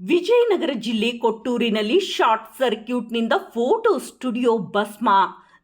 ವಿಜಯನಗರ ಜಿಲ್ಲೆ ಕೊಟ್ಟೂರಿನಲ್ಲಿ ಶಾರ್ಟ್ ಸರ್ಕ್ಯೂಟ್ನಿಂದ ಫೋಟೋ ಸ್ಟುಡಿಯೋ ಭಸ್ಮ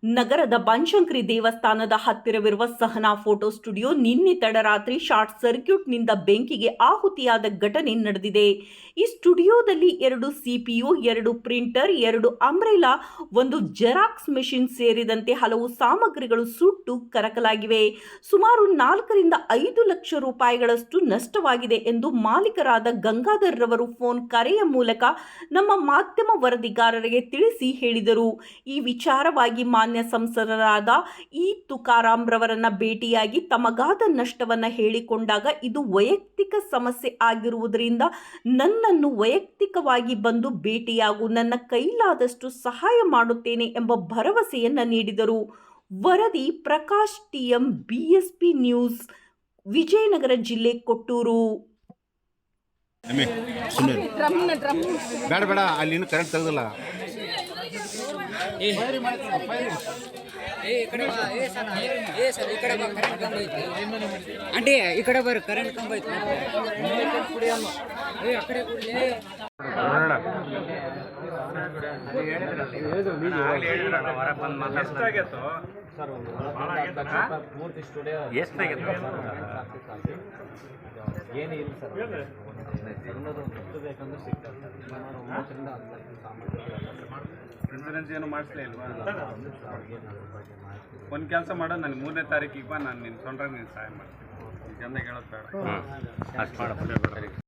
ನಗರದ ಬನಶಂಕರಿ ದೇವಸ್ಥಾನದ ಹತ್ತಿರವಿರುವ ಸಹನಾ ಫೋಟೋ ಸ್ಟುಡಿಯೋ ನಿನ್ನೆ ತಡರಾತ್ರಿ ಶಾರ್ಟ್ ಸರ್ಕ್ಯೂಟ್ನಿಂದ ಬೆಂಕಿಗೆ ಆಹುತಿಯಾದ ಘಟನೆ ನಡೆದಿದೆ. ಈ ಸ್ಟುಡಿಯೋದಲ್ಲಿ ಎರಡು ಸಿಪಿಯು, ಎರಡು ಪ್ರಿಂಟರ್, ಎರಡು ಅಂಬ್ರೆಲಾ, ಒಂದು ಜೆರಾಕ್ಸ್ ಮೆಷಿನ್ ಸೇರಿದಂತೆ ಹಲವು ಸಾಮಗ್ರಿಗಳು ಸುಟ್ಟು ಕರಕಲಾಗಿವೆ. ಸುಮಾರು ನಾಲ್ಕರಿಂದ ಐದು ಲಕ್ಷ ರೂಪಾಯಿಗಳಷ್ಟು ನಷ್ಟವಾಗಿದೆ ಎಂದು ಮಾಲೀಕರಾದ ಗಂಗಾಧರ್ ರವರು ಫೋನ್ ಕರೆಯ ಮೂಲಕ ನಮ್ಮ ಮಾಧ್ಯಮ ವರದಿಗಾರರಿಗೆ ತಿಳಿಸಿ ಹೇಳಿದರು. ಈ ವಿಚಾರವಾಗಿ ಸಂಸದರಾದ ಈ ತುಕಾರಾಂ ರವರನ್ನ ಭೇಟಿಯಾಗಿ ತಮಗಾದ ನಷ್ಟವನ್ನು ಹೇಳಿಕೊಂಡಾಗ ಇದು ವೈಯಕ್ತಿಕ ಸಮಸ್ಯೆ ಆಗಿರುವುದರಿಂದ ನನ್ನನ್ನು ವೈಯಕ್ತಿಕವಾಗಿ ಬಂದು ಭೇಟಿಯಾಗು ನನ್ನ ಕೈಲಾದಷ್ಟು ಸಹಾಯ ಮಾಡುತ್ತೇನೆ ಎಂಬ ಭರವಸೆಯನ್ನ ನೀಡಿದರು. ವರದಿ Prakash TM, BSP news, Vijayanagara ಜಿಲ್ಲೆ ಕೊಟ್ಟೂರು. ಬೇಡ ಬೇಡ ಅಲ್ಲಿ ಕರೆಂಟ್ ತೆಗೆದಿಲ್ಲ. ఏ ఇక్కడ బా, ఏ సన ఏ సర్ ఇక్కడ బా కరెంట్ కంబ ಐತಿ అంటే ఇక్కడ ಬರ್ ಕರೆಂಟ್ ಕಂಬ ಐತಿ ఏ అక్కడే ಕೂಡ್ಲೆ ಏನು ಇಲ್ಲ ಸರ್ ಸಣ್ಣದು ಎಷ್ಟು ಬೇಕಂದ್ರೆ ಸಿಗ್ತದೆ ಇನ್ಸೂರೆನ್ಸ್ ಏನು ಮಾಡಿಸ್ಲೇ ಇಲ್ವಾ? ಒಂದು ಕೆಲಸ ಮಾಡೋ ನನಗೆ ಮೂರನೇ ತಾರೀಕಿಗೆ ಬಾ, ನಾನು ನಿನ್ನ ಸೊಂಡ್ರಾಗ ನೀನು ಸಹಾಯ ಮಾಡ್ತೀನಿ. ಚೆಂದ ಹೇಳೋದು ಬೇಡ.